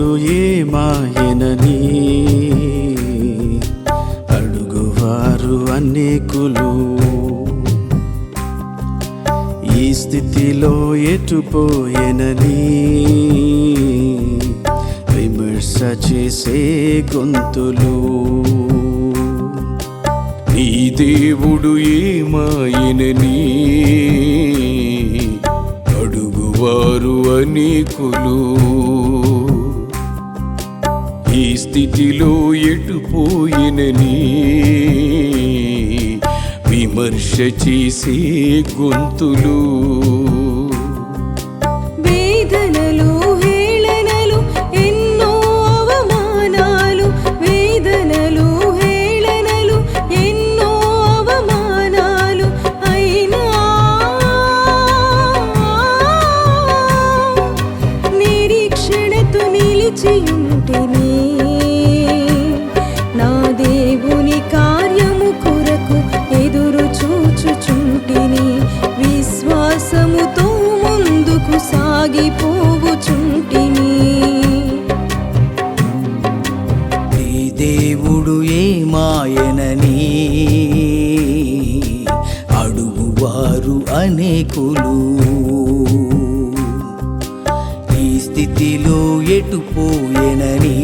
ఏ ఏమాయనని అడుగువారు అనేకులు. ఈ స్థితిలో ఎటుపోయెనని విమర్శ చేసే గొంతులు. నీ దేవుడు ఏమాయనని అడుగువారు అనేకులు. ఈ స్థితిలో ఎటుపోయినని విమర్శ చేసే గొంతులు. వేదనలు హేళనలు ఎన్నో అవమానాలు. వేదనలు హేళనలు ఎన్నో అవమానాలు. అయినా నిరీక్షణతో నిలిచి ఉంటేనే సాగిపోవుచుంటిని ఈ దేవుడు ఏమాయనని అడుగువారు అనేకులు. ఈ స్థితిలో ఎటుపోయెనని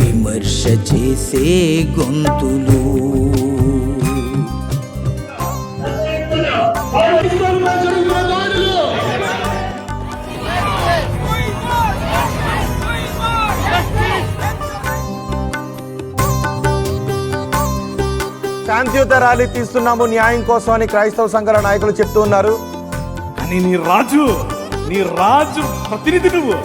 విమర్శ చేసే గొంతులు. శాంతియుత ర్యాలీ తీస్తున్నాము న్యాయం కోసం అని క్రైస్తవ సంఘాల నాయకులు చెప్తూ ఉన్నారు. కానీ నీ రాజు నీ రాజు ప్రతినిధి నువ్వు.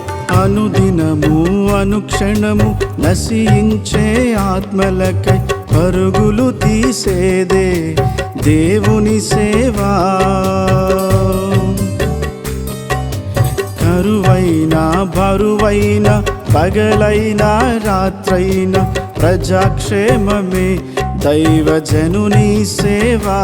అనుదినము అనుక్షణము నశించే ఆత్మలకై పరుగులు తీసేదే దేవుని సేవా. కరువైన బరువైన పగలైన రాత్రైన ప్రజాక్షేమమే దైవజనుని సేవా.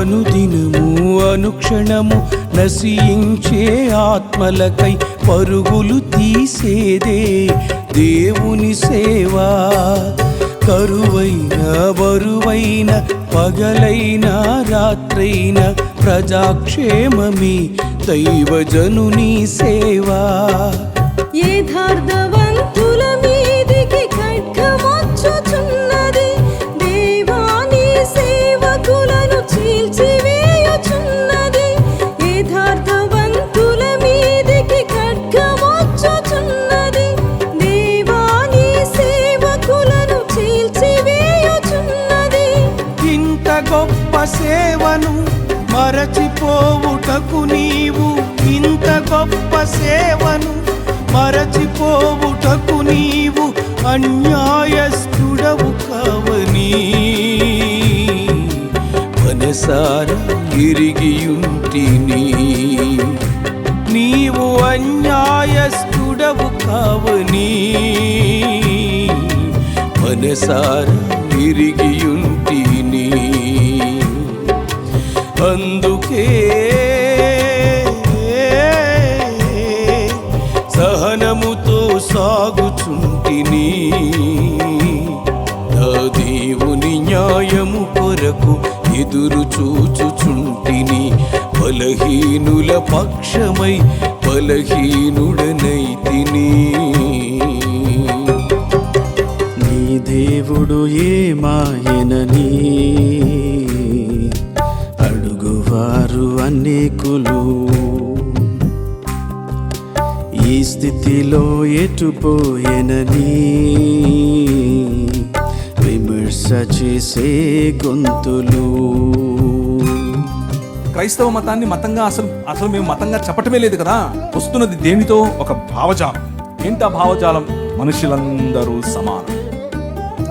అనుదినము అనుక్షణము నశించే ఆత్మలకై పరుగులు తీసేదే దేవుని సేవా. కరువైన బరువైన పగలైన రాత్రైన ప్రజాక్షేమమే దైవజనుని సేవా. సేవను మరచిపోవుటకు నీవు అన్యాయస్తుడవు కావని. మనసార ఇరిగియుంటిని నీవు అన్యాయస్తుడవు కావని. మనసార ఇరిగియుంటిని అందుకే నా దేవుని న్యాయము కొరకు ఎదురు చూచుచుంటిని. బలహీనుల పక్షమై బలహీనుడనైతిని. నీ దేవుడు ఏమాయనని అడుగువారు అనేకులు. స్థితిలో ఎటుపోయెనని విమర్శ చేసే గొంతులు. క్రైస్తవ మతాన్ని మతంగా అసలు అసలు మేము మతంగా చెప్పటమే లేదు కదా? వస్తున్నది దేనితో? ఒక భావజాలం. ఏంటా భావజాలం? మనుషులందరూ సమానం.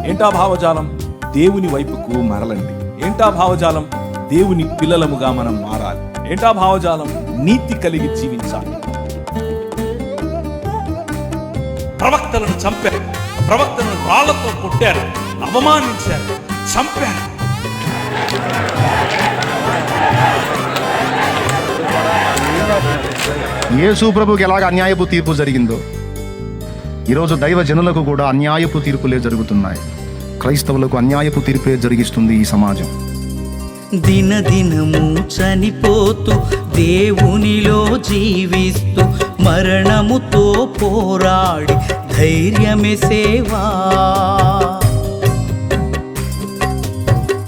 ఏంటా భావజాలం? దేవుని వైపుకు మరలండి. ఏంటా భావజాలం? దేవుని పిల్లలముగా మనం మారాలి. ఏంటా భావజాలం? నీతి కలిగి జీవించాలి. ప్రవక్తలను చంపారు. ప్రవక్తను రాళ్ళతో కొట్టారు. అవమానించారు. చంపారు. యేసు ప్రభుకి ఎలాగ అన్యాయపు తీర్పు జరిగిందో ఈరోజు దైవ జనులకు కూడా అన్యాయపు తీర్పులే జరుగుతున్నాయి. క్రైస్తవులకు అన్యాయపు తీర్పే జరిగిస్తుంది ఈ సమాజం. దినదినము చనిపోతూ దేవునిలో జీవిస్తూ మరణముతో పోరాడి ధైర్యమే సేవా.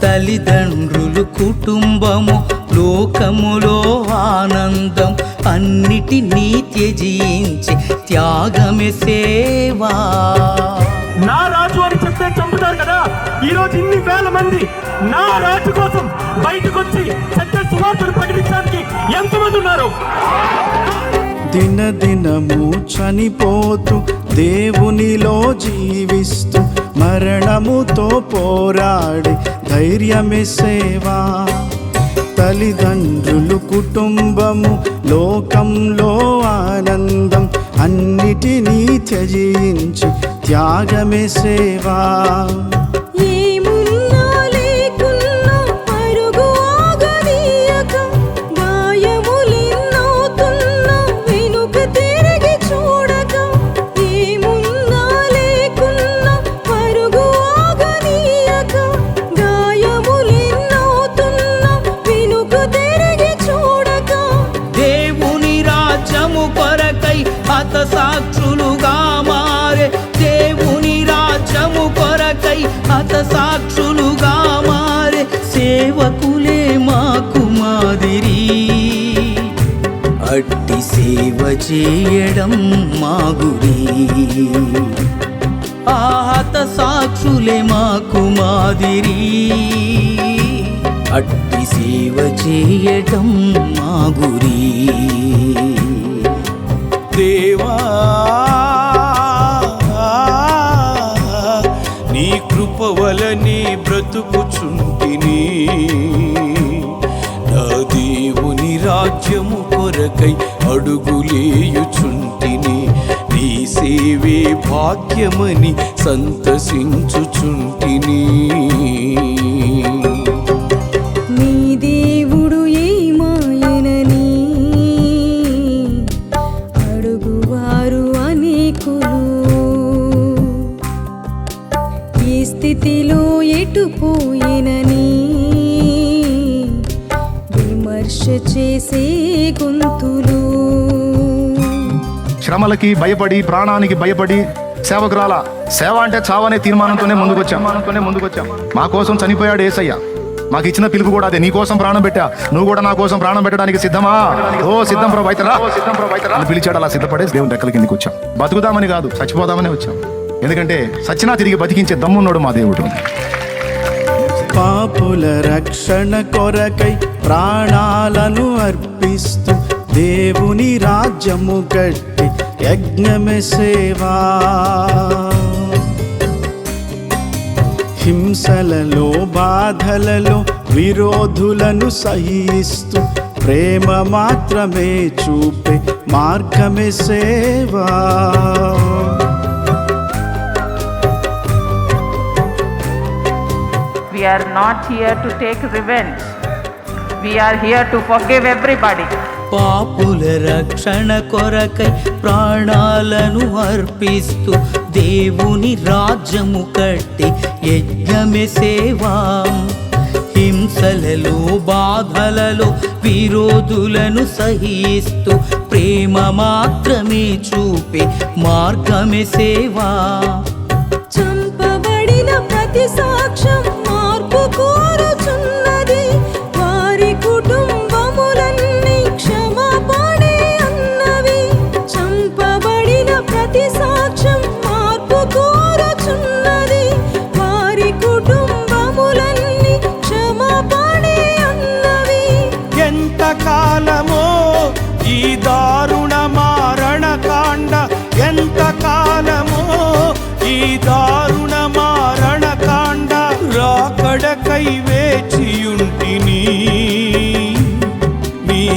తల్లిదండ్రులు కుటుంబము లోకములో ఆనందం అన్నిటినీ త్యజించి త్యాగమే సేవా. నా రాజు అని చెప్తే చంపుతారు కదా? ఈ రోజు ఇన్ని వేల మంది నా రాజు కోసం బయటకు వచ్చి సత్య సువార్తను ప్రకటించడానికి ఎంతమంది ఉన్నారు? దినదినము చనిపోతూ దేవునిలో జీవిస్తూ మరణముతో పోరాడి ధైర్యమే సేవా. తల్లిదండ్రులు కుటుంబము లోకంలో ఆనందం అన్నిటినీ త్యజించి త్యాగమే సేవా. సాక్షులుగా మారే దేవుని రాజ్యము కొరకై హత సాక్షులుగా మారే సేవకులే మాకు మాదిరి. అట్టి సేవ చేయడం మా గురి ఆహత సాక్షులే మాకు మాదిరి. అట్టి సేవ చేయటం మా గురి దేవా నీ కృప వలనే బ్రతుకుచుంటిని. నా దేవుని రాజ్యము కొరకై అడుగులేయుచుంటిని. నీ సేవే భాగ్యమని సంతసించుచుంటిని. చేసే గొంతులు. శ్రమలకి భయపడి ప్రాణానికి భయపడి సేవకురాల సేవ అంటే చావనే తీర్మానంతోనే ముందుకొచ్చాం. ముందుకొచ్చాం మా కోసం చనిపోయాడు ఏసయ్య. మాకు ఇచ్చిన పిలుపు కూడా అదే. నీ కోసం ప్రాణం పెట్టా. నువ్వు కూడా నా కోసం ప్రాణం పెట్టడానికి సిద్ధమా? ఓ సిద్ధం ప్రభైతరా సిద్ధం ప్రభు అని పిలిచాడు అలా సిద్ధపడే దేవుని రెక్కల కిందకి వచ్చాం? బతుకుదామని కాదు చచ్చిపోదామని వచ్చాం. ఎందుకంటే సచ్చినా తిరిగి బతికించే దమ్మున్నాడు మా దేవుడు. పాపుల రక్షణ కొరకై ప్రాణాలను అర్పిస్తూ దేవుని రాజ్యము కట్టి యజ్ఞమే సేవా. హింసలలో బాధలలో విరోధులను సహిస్తూ ప్రేమ మాత్రమే చూపే మార్గమే సేవా. We are not here to take revenge. We are here to forgive everybody. పాపుల రక్షణ కొరకై ప్రాణాలను అర్పిస్తూ దేవుని రాజ్యము కట్టి యజ్ఞమే సేవా హింసలలో బాధలలో విరోధులను సహిస్తూ ప్రేమ మాత్రమే చూపే మార్గమే సేవా చంపబడిన ప్రతి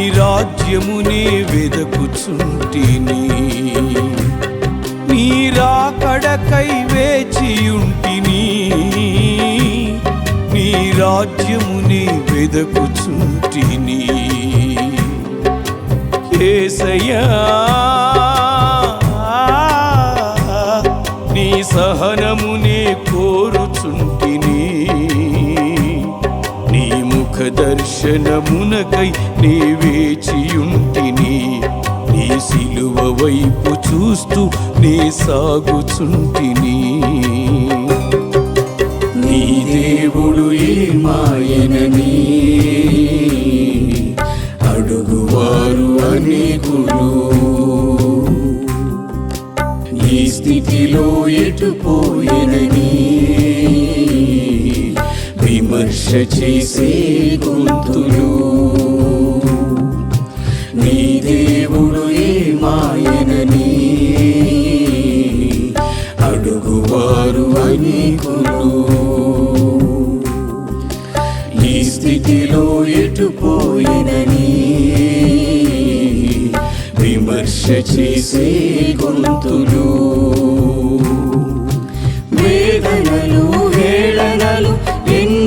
నీ రాజ్యమునే వెదకుచుంటిని. నీ రాకడకై వేచియుంటిని. నీ రాజ్యముని వెదకుచుంటిని. ఏసయ్యా నీ సహనమునే కోరుచుంటిని. ముఖ దర్శనమునకై నీ వేచియుంటిని నీ సిలువ వైపు చూస్తూ నీ సాగుచుంటిని. నీ దేవుడు ఏమాయనని అడుగువారు అనేకులు. ఈ స్థితిలో ఎటుపోయినని విమర్శ చేసే గొంతులు. నీ దేవుడు ఏమాయనని అడుగువారు అనేకులు. ఈ స్థితిలో ఎటుపోయినని విమర్శ చేసే గొంతులు. వేదనలు హేళనలు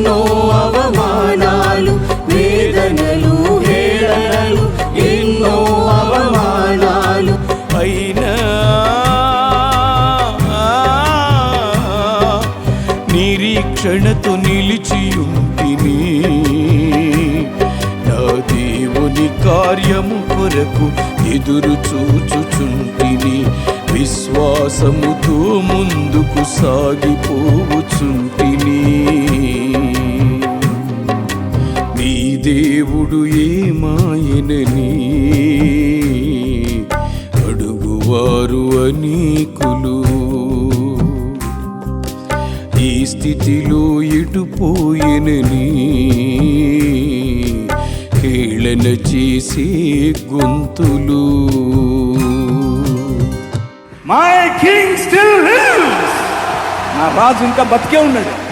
ఎన్నో అవమానాలు వేదనలు హేళనలు ఎన్నో అవమానాలు. అయినా నిరీక్షణతో నిలిచియుంటిని నా దేవుని కార్యము కొరకు ఎదురు చూచుచుంటిని విశ్వాసముతో ముందుకు సాగిపోవచుంటిని. దేవుడు ఏమాయనని అడుగువారు అనేకులు. ఈ స్థితిలో ఎటుపోయినని హేళన చేసే గొంతులు. మై కింగ్ స్టిల్ నా రాజు ఇంకా బతికే ఉన్నాడు.